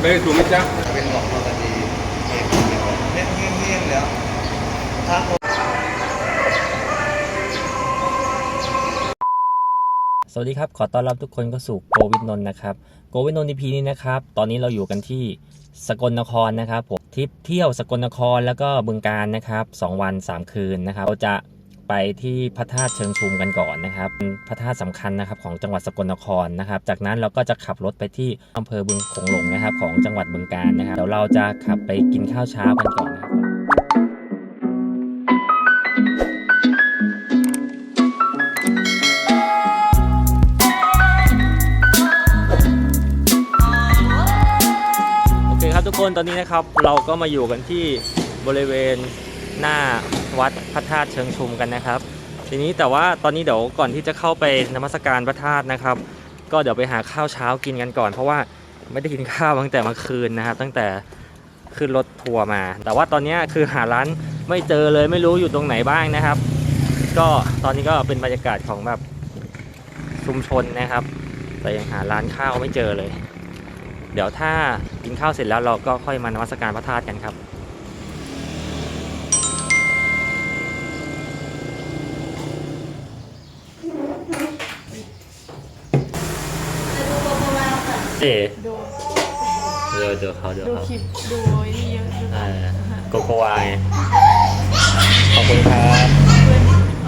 ไม่ได้ถูกไหมจ๊ะเป็นหลอกปกติเล่นเงี้ยเงี้ยแล้วถ้าสวัสดีครับ ขอต้อนรับทุกคนเข้าสู่โกวินนนท์นะครับ โกวินนนท์ EP นี้นะครับ ตอนนี้เราอยู่กันที่สกลนครนะครับผมทริปเที่ยวสกลนครแล้วก็บึงการนะครับ 2 วัน 3 คืนนะครับ เราจะ ไปที่พระธาตุเชิงชุมกันก่อนนะครับพระธาตุสำคัญนะครับของจังหวัดสกลนครนะครับ จากนั้นเราก็จะขับรถไปที่อำเภอบึงโขงหลงนะครับ ของจังหวัดบึงการนะครับเดี๋ยวเราจะขับไปกินข้าวเช้ากันก่อนนะครับโอเคครับทุกคนตอนนี้นะครับเราก็มาอยู่กันที่บริเวณหน้า วัดพระธาตุเชิงชุมกันนะครับ ทีนี้แต่ว่าตอนนี้เดี๋ยวก่อนที่จะเข้าไปนมัสการพระธาตุนะครับ ก็เดี๋ยวไปหาข้าวเช้ากินกันก่อน เพราะว่าไม่ได้กินข้าวตั้งแต่เมื่อคืนนะครับ ตั้งแต่ขึ้นรถทัวร์มา แต่ว่าตอนนี้คือหาร้านไม่เจอเลยไม่รู้อยู่ตรงไหนบ้างนะครับ ก็ตอนนี้ก็เป็นบรรยากาศของแบบชุมชนนะครับ แต่ยังหาร้านข้าวไม่เจอเลย เดี๋ยวถ้ากินข้าวเสร็จแล้วเราก็ค่อยมานมัสการพระธาตุกันครับ เอ๋ดูเดี๋ยวเดี๋ยวเขาเดี๋ยวดูเขาคลิปดูไอ้นี่เยอะดูอ่าโกโกวายขอบคุณครับ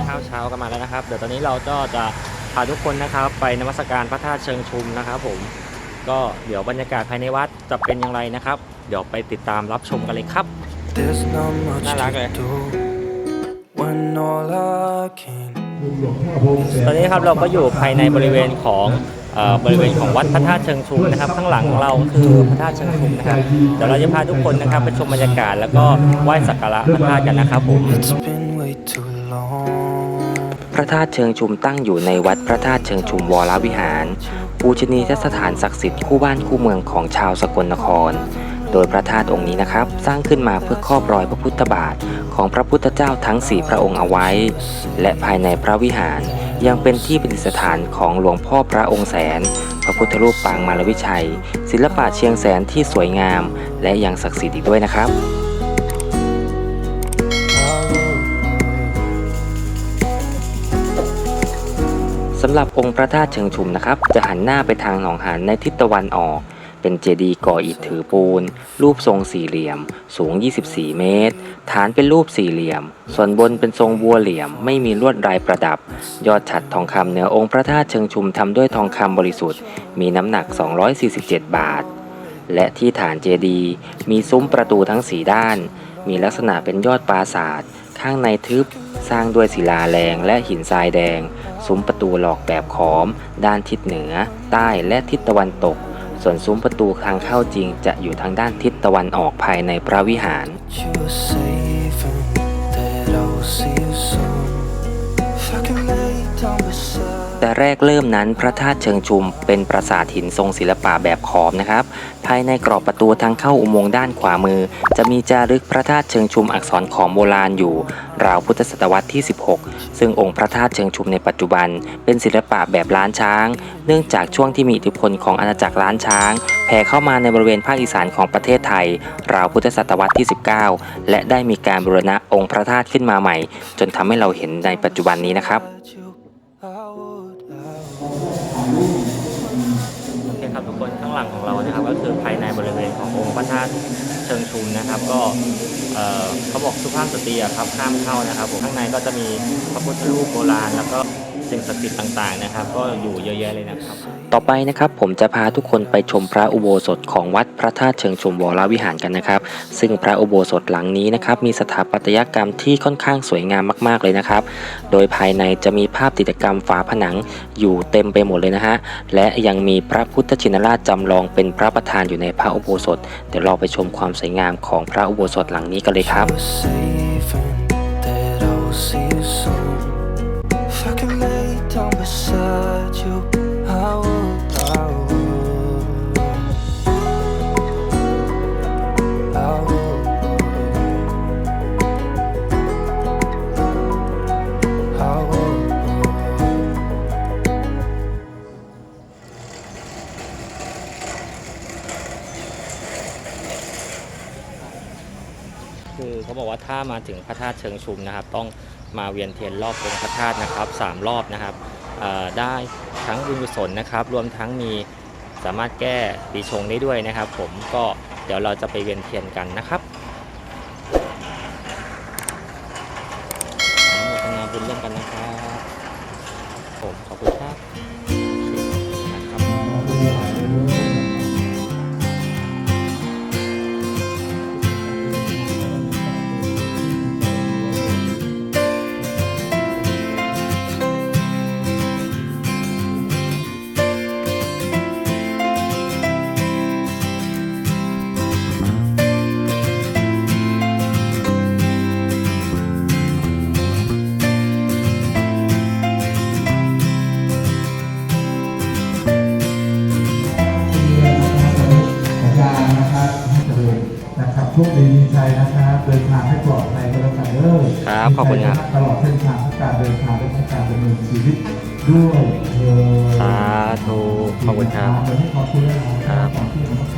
ข้าวเช้ากันมาแล้วนะครับ เดี๋ยวตอนนี้เราก็จะพาทุกคนนะครับ ไปนมัสการพระธาตุเชิงชุมนะครับ ผม ก็เดี๋ยวบรรยากาศภายในวัดจะเป็นอย่างไรนะครับ เดี๋ยวไปติดตามรับชมกันเลยครับ There's not much น่ารักเลย to do when all I can ตอนนี้ครับเราก็อยู่ภายในบริเวณของเอ่อ บริเวณของวัดพระธาตุเชิงชุมนะครับ ข้างหลังของเราคือพระธาตุเชิงชุมนะครับเดี๋ยวเราจะพาทุกคนนะครับไปชมบรรยากาศแล้วก็ไหว้สักการะพระธาตุกันนะครับผมพระธาตุเชิงชุมตั้งอยู่ในวัดพระธาตุเชิงชุมวรวิหาร ปูชนียสถานศักดิ์สิทธิ์คู่บ้านคู่เมืองของชาวสกลนคร โดยพระธาตุองค์นี้นะครับ สร้างขึ้นมาเพื่อครอบรอยพระพุทธบาทของพระพุทธเจ้าทั้ง 4 พระองค์เอาไว้ และภายในพระวิหารยังเป็นที่ประดิษฐานของหลวงพ่อพระองค์แสน พระพุทธรูปปางมารวิชัย ศิลปะเชียงแสนที่สวยงาม และยังศักดิ์สิทธิ์อีกด้วยนะครับสำหรับองค์พระธาตุเชิงชุมนะครับ จะหันหน้าไปทางหนองหานในทิศตะวันออก เป็นเจดีย์ก่ออิฐถือปูน รูปทรงสี่เหลี่ยม สูง 24 เมตร ฐานเป็นรูปสี่เหลี่ยม ส่วนบนเป็นทรงบัวเหลี่ยม ไม่มีลวดลายประดับ ยอดฉัดทองคำเหนือองค์พระธาตุเชิงชุมทำด้วยทองคำบริสุทธิ์ มีน้ำหนัก 247 บาท และที่ฐานเจดีย์มีซุ้มประตูทั้งสีด้าน มีลักษณะเป็นยอดปราสาทข้างในทึบสร้างด้วยศิลาแรงและหินทรายแดง ซุ้มประตูหลอกแบบขอม ด้านทิศเหนือ ใต้และทิศตะวันตก ส่วนซุ้มประตูทางเข้าจริงจะอยู่ทางด้านทิศตะวันออกภายในพระวิหาร If I can make all myself แต่แรกเริ่มนั้นพระธาตุเชิงชุมเป็นปราสาทหินทรงศิลปะแบบขอมนะครับ ภายในกรอบประตูทางเข้าอุโมงค์ด้านขวามือ จะมีจารึกพระธาตุเชิงชุมอักษรขอมโบราณอยู่ ราวพุทธศตวรรษที่ 16 ซึ่งองค์พระธาตุเชิงชุมในปัจจุบัน เป็นศิลปะแบบล้านช้าง เนื่องจากช่วงที่มีอิทธิพลของอาณาจักรล้านช้างแผ่เข้ามาในบริเวณภาคอีสานของประเทศไทย ราวพุทธศตวรรษที่ 19 และได้มีการบูรณะองค์พระธาตุขึ้นมาใหม่ จนทำให้เราเห็นในปัจจุบันนี้นะครับ หลังของเรานะครับก็คือภายในบริเวณขององค์พระธาตุเชิงชุมนะครับ ก็เขาบอกสุภาพสตรีอะครับห้ามเข้านะครับผมข้างในก็จะมีพระพุทธรูปโบราณ แล้วก็สิ่งศักดิ์สิทธิ์ต่างๆนะครับ ก็อยู่เยอะแยะเลยนะครับ ต่อไปนะครับผมจะพาทุกคนไปชมพระอุโบสถของวัดพระธาตุเชิงชมวรวิหารกันนะครับ ซึ่งพระอุโบสถหลังนี้นะครับมีสถาปัตยกรรมที่ค่อนข้างสวยงามมาก ๆเลยนะครับ โดยภายในจะมีภาพจิตรกรรมฝาผนังอยู่เต็มไปหมดเลยนะฮะและยังมีพระพุทธชินราชจำลองเป็นพระประธานอยู่ในพระอุโบสถ เดี๋ยวเราไปชมความสวยงามของพระอุโบสถหลังนี้กันเลยครับ เขาบอกว่าถ้ามาถึงพระธาตุเชิงชุมนะครับ ต้องมาเวียนเทียนรอบองค์พระธาตุนะครับสามรอบนะครับได้ทั้งบุญกุศลนะครับ รวมทั้งมีสามารถแก้ปีชงได้ด้วยนะครับ ผมก็เดี๋ยวเราจะไปเวียนเทียนกันนะครับ เดินทางให้ปลอดภัยก็แล้วกันเด้อครับขอบคุณครับตลอดเส้นทางทั้งการเดินทางและทั้งการดำเนินชีวิตด้วยเถิดสาธุขอบคุณครับวันนี้ขอบคุณนะครับ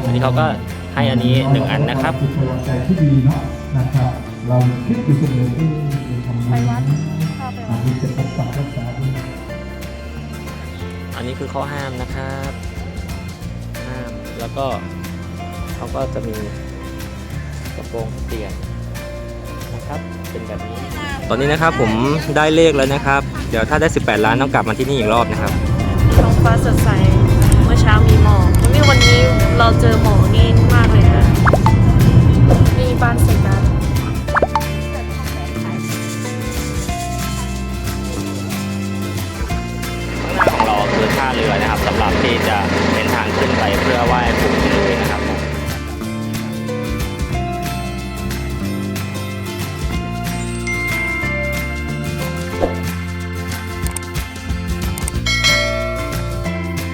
อันนี้เขาก็ให้อันนี้หนึ่งอันนะครับเป็นกำลังใจที่ดีเนาะนะครับ เราคิดอยู่เสมอที่จะทำไปวัดเข้าไปวัดที่จะปกปักรักษาดูอันนี้คือข้อห้ามนะครับห้ามแล้วก็เขาก็จะมีกระโปรงเปลี่ยนนะ ครับเป็นแบบนี้ ตอนนี้นะครับผมได้เลขแล้วนะครับ เดี๋ยวถ้าได้ 18 ล้านต้องกลับมาที่นี่อีกรอบนะครับท้องฟ้าสดใส เมื่อเช้ามีหมอกนี่วันนี้เราเจอหมอก